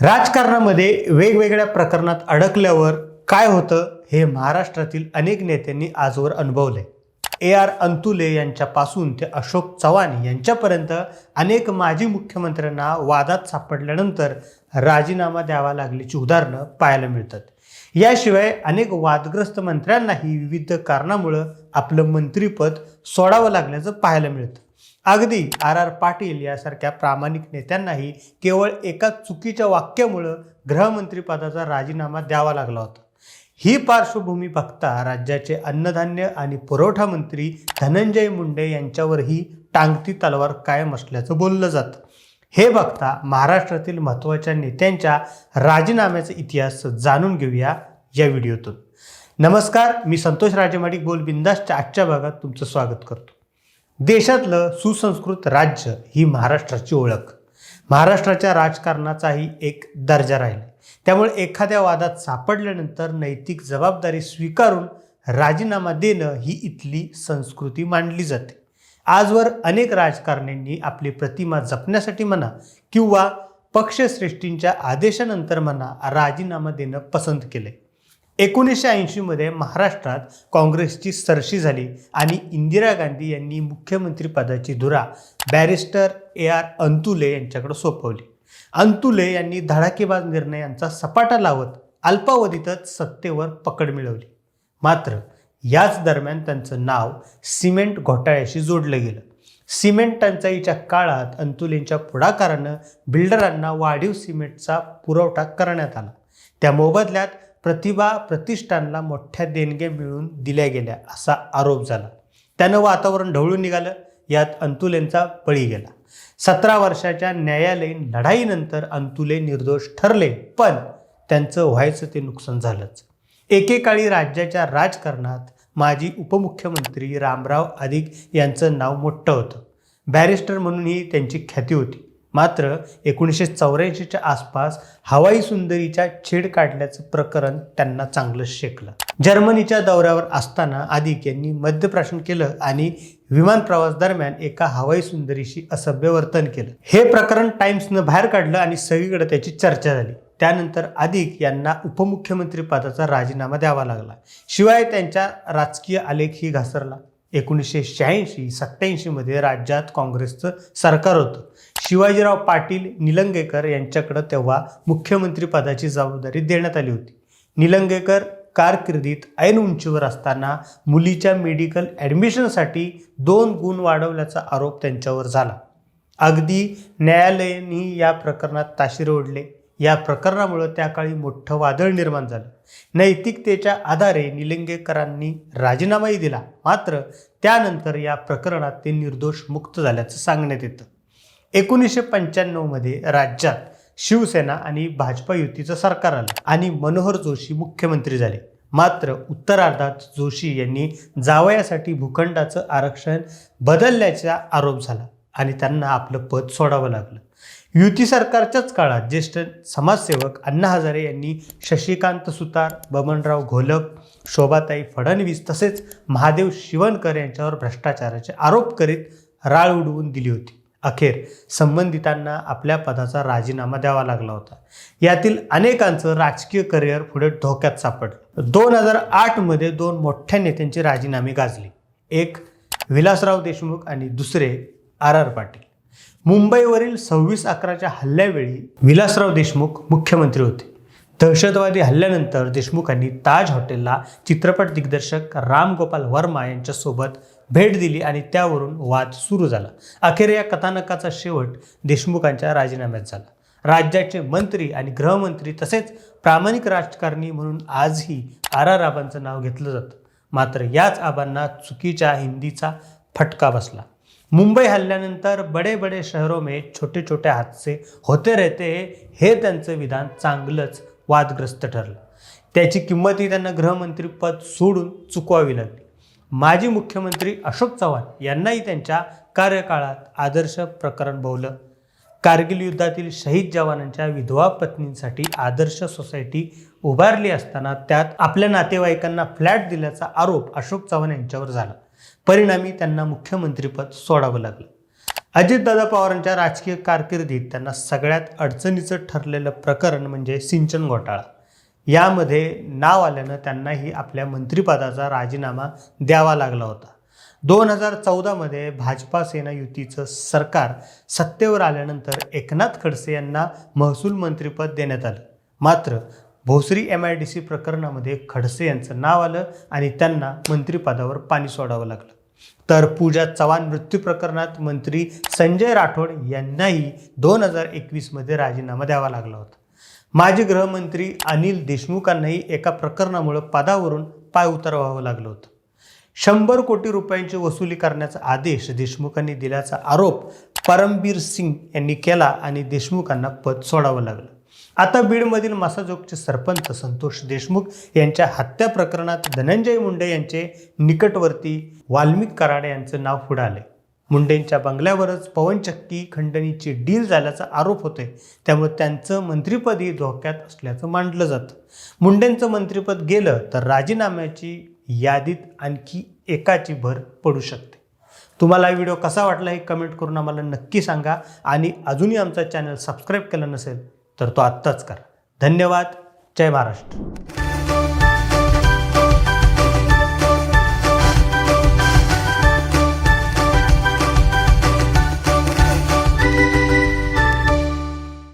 राजकारणामध्ये वेगवेगळ्या प्रकरणात अडकल्यावर काय होतं हे महाराष्ट्रातील अनेक नेत्यांनी आजवर अनुभवले ए आर अंतुले यांच्यापासून ते अशोक चव्हाण यांच्यापर्यंत अनेक माजी मुख्यमंत्र्यांना वादात सापडल्यानंतर राजीनामा द्यावा लागल्याची उदाहरणं पाहायला मिळतात. याशिवाय अनेक वादग्रस्त मंत्र्यांनाही विविध कारणामुळं आपलं मंत्रिपद सोडावं लागल्याचं पाहायला मिळतं. अगदी आर आर पाटील यासारख्या प्रामाणिक नेत्यांनाही केवळ एका चुकीच्या वाक्यामुळं गृहमंत्रीपदाचा राजीनामा द्यावा लागला होता. ही पार्श्वभूमी बघता राज्याचे अन्नधान्य आणि पुरवठा मंत्री धनंजय मुंडे यांच्यावरही टांगती तलवार कायम असल्याचं बोललं जातं. हे बघता महाराष्ट्रातील महत्त्वाच्या नेत्यांच्या राजीनाम्याचा इतिहास जाणून घेऊया या व्हिडिओतून. नमस्कार मी संतोष राजेमाडिक बोल बिंदासच्या आजच्या भागात तुमचं स्वागत करतो. देशातलं सुसंस्कृत राज्य ही महाराष्ट्राची ओळख. महाराष्ट्राच्या राजकारणाचाही एक दर्जा राहिला. त्यामुळे एखाद्या वादात सापडल्यानंतर नैतिक जबाबदारी स्वीकारून राजीनामा देणं ही इथली संस्कृती मांडली जाते. आजवर अनेक राजकारण्यांनी आपली प्रतिमा जपण्यासाठी म्हणा किंवा पक्षश्रेष्ठींच्या आदेशानंतर म्हणा राजीनामा देणं पसंत केलं एकोणीसशे ऐंशीमध्ये महाराष्ट्रात काँग्रेसची सरशी झाली आणि इंदिरा गांधी यांनी मुख्यमंत्रीपदाची धुरा बॅरिस्टर ए आर अंतुले यांच्याकडे सोपवली. अंतुले यांनी धडाकेबाज निर्णयांचा सपाटा लावत अल्पावधीतच सत्तेवर पकड मिळवली. मात्र याच दरम्यान त्यांचं नाव सिमेंट घोटाळ्याशी जोडलं गेलं. सिमेंट टंचाईच्या काळात अंतुलेंच्या पुढाकारानं बिल्डरांना वाढीव सिमेंटचा पुरवठा करण्यात आला. त्या मोबदल्यात प्रतिभा प्रतिष्ठानला मोठ्या देणग्या मिळून दिल्या गेल्या असा आरोप झाला. त्यानं वातावरण ढवळून निघालं यात अंतुलेंचा बळी गेला. सतरा वर्षाच्या न्यायालयीन लढाईनंतर अंतुले निर्दोष ठरले पण त्यांचं व्हायचं ते नुकसान झालंच. एकेकाळी राज्याच्या राजकारणात माजी उपमुख्यमंत्री रामराव अधिक यांचं नाव मोठं होतं. बॅरिस्टर म्हणूनही त्यांची ख्याती होती. मात्र एकोणीसशे चौऱ्याऐंशीच्या आसपास हवाई सुंदरीच्या छेड काढल्याचं प्रकरण त्यांना चांगलं शेकलं. जर्मनीच्या दौऱ्यावर असताना आदिक यांनी मद्यप्राशन केलं आणि विमान प्रवास दरम्यान एका हवाई सुंदरीशी असभ्य वर्तन केलं. हे प्रकरण टाइम्सनं बाहेर काढलं आणि सगळीकडे त्याची चर्चा झाली. त्यानंतर अधिक यांना उपमुख्यमंत्री पदाचा राजीनामा द्यावा लागला. शिवाय त्यांच्या राजकीय आलेखही घासरला. एकोणीसशे शहाऐंशी सत्याऐंशीमध्ये राज्यात काँग्रेसचं सरकार होतं. शिवाजीराव पाटील निलंगेकर यांच्याकडं तेव्हा मुख्यमंत्रीपदाची जबाबदारी देण्यात आली होती. निलंगेकर कारकिर्दीत ऐन उंचीवर असताना मुलीच्या मेडिकल ॲडमिशनसाठी दोन गुण वाढवल्याचा आरोप त्यांच्यावर झाला. अगदी न्यायालयाने या प्रकरणात ताशीर ओढले. या प्रकरणामुळं त्या काळी मोठं वादळ निर्माण झालं. नैतिकतेच्या आधारे निलंगेकरांनी राजीनामाही दिला. मात्र त्यानंतर या प्रकरणात ते निर्दोष मुक्त झाल्याचं सांगण्यात येतं. एकोणीसशे पंच्याण्णवमध्ये राज्यात शिवसेना आणि भाजपा युतीचं सरकार आलं आणि मनोहर जोशी मुख्यमंत्री झाले. मात्र उत्तरार्धात जोशी यांनी जावयासाठी भूखंडाचं आरक्षण बदलल्याचा आरोप झाला. आणि त्यांना आपलं पद सोडावं लागलं. युती सरकारच्याच काळात ज्येष्ठ समाजसेवक अण्णा हजारे यांनी शशिकांत सुतार बबनराव घोलप शोभाताई फडणवीस तसेच महादेव शिवणकर यांच्यावर भ्रष्टाचाराचे आरोप करीत राळ उडवून दिली होती. अखेर संबंधितांना आपल्या पदाचा राजीनामा द्यावा लागला होता. यातील अनेकांचं राजकीय करिअर पुढे धोक्यात सापडलं. दोन हजार आठमध्ये दोन मोठ्या नेत्यांचे राजीनामे गाजले. एक विलासराव देशमुख आणि दुसरे आर आर पाटील. मुंबईवरील सव्वीस अकराच्या हल्ल्यावेळी विलासराव देशमुख मुख्यमंत्री होते. दहशतवादी हल्ल्यानंतर देशमुखांनी ताज हॉटेलला चित्रपट दिग्दर्शक राम गोपाल वर्मा यांच्यासोबत भेट दिली आणि त्यावरून वाद सुरू झाला. अखेर या कथानकाचा शेवट देशमुखांच्या राजीनाम्यात झाला. राज्याचे मंत्री आणि गृहमंत्री तसेच प्रामाणिक राजकारणी म्हणून आजही आर आर आबांचं नाव घेतलं जातं. मात्र याच आबांना चुकीच्या हिंदीचा फटका बसला. मुंबई हल्ल्यानंतर बडे बडे शहरों में छोटे छोटे हादसे होते रहते हे त्यांचं विधान चांगलंच वादग्रस्त ठरलं. त्याची किंमतही त्यांना गृहमंत्रीपद सोडून चुकवावी लागली. माजी मुख्यमंत्री अशोक चव्हाण यांनाही त्यांच्या कार्यकाळात आदर्श प्रकरण बोवलं कारगिल युद्धातील शहीद जवानांच्या विधवा पत्नींसाठी आदर्श सोसायटी उभारली असताना त्यात आपल्या नातेवाईकांना फ्लॅट दिल्याचा आरोप अशोक चव्हाण यांच्यावर झाला. परिणामी त्यांना मुख्यमंत्रीपद सोडावं लागलं. अजितदादा पवारांच्या राजकीय कारकिर्दीत त्यांना सगळ्यात अडचणीचं ठरलेलं प्रकरण म्हणजे सिंचन घोटाळा. यामध्ये नाव आल्यानं त्यांनाही आपल्या मंत्रिपदाचा राजीनामा द्यावा लागला होता. दोन हजार चौदामध्ये भाजपा सेना युतीचं सरकार सत्तेवर आल्यानंतर एकनाथ खडसे यांना महसूल मंत्रिपद देण्यात आलं. मात्र Bhosari M I D C प्रकरणामध्ये खडसे यांचं नाव आलं आणि त्यांना मंत्रिपदावर पाणी सोडावं लागलं. तर पूजा चव्हाण मृत्यू प्रकरणात मंत्री संजय राठोड यांनाही दोन हजार एकवीसमध्ये राजीनामा द्यावा लागला होता. माजी गृहमंत्री अनिल देशमुखांनाही एका प्रकरणामुळे पदावरून पाय उतरवावं लागलं होतं. शंभर कोटी रुपयांची वसुली करण्याचा आदेश देशमुखांनी दिल्याचा आरोप परमबीर सिंग यांनी केला आणि देशमुखांना पद सोडावं लागलं. आता बीडमधील मासाजोगचे सरपंच संतोष देशमुख यांच्या हत्या प्रकरणात धनंजय मुंडे यांचे निकटवर्ती वाल्मिक कराडे यांचं नाव पुढे आले मुंडेंच्या बंगल्यावरच पवनचक्की खंडणीची डील झाल्याचा आरोप होतोय. त्यामुळे त्यांचं मंत्रिपदही धोक्यात असल्याचं मांडलं जातं. मुंडेंचं मंत्रिपद गेलं तर राजीनाम्याची यादीत आणखी एकाची भर पडू शकते. तुम्हाला हा व्हिडिओ कसा वाटला हे कमेंट करून आम्हाला नक्की सांगा. आणि अजूनही आमचा चॅनल सबस्क्राईब केला नसेल तर तो आत्ताच करा. धन्यवाद. जय महाराष्ट्र.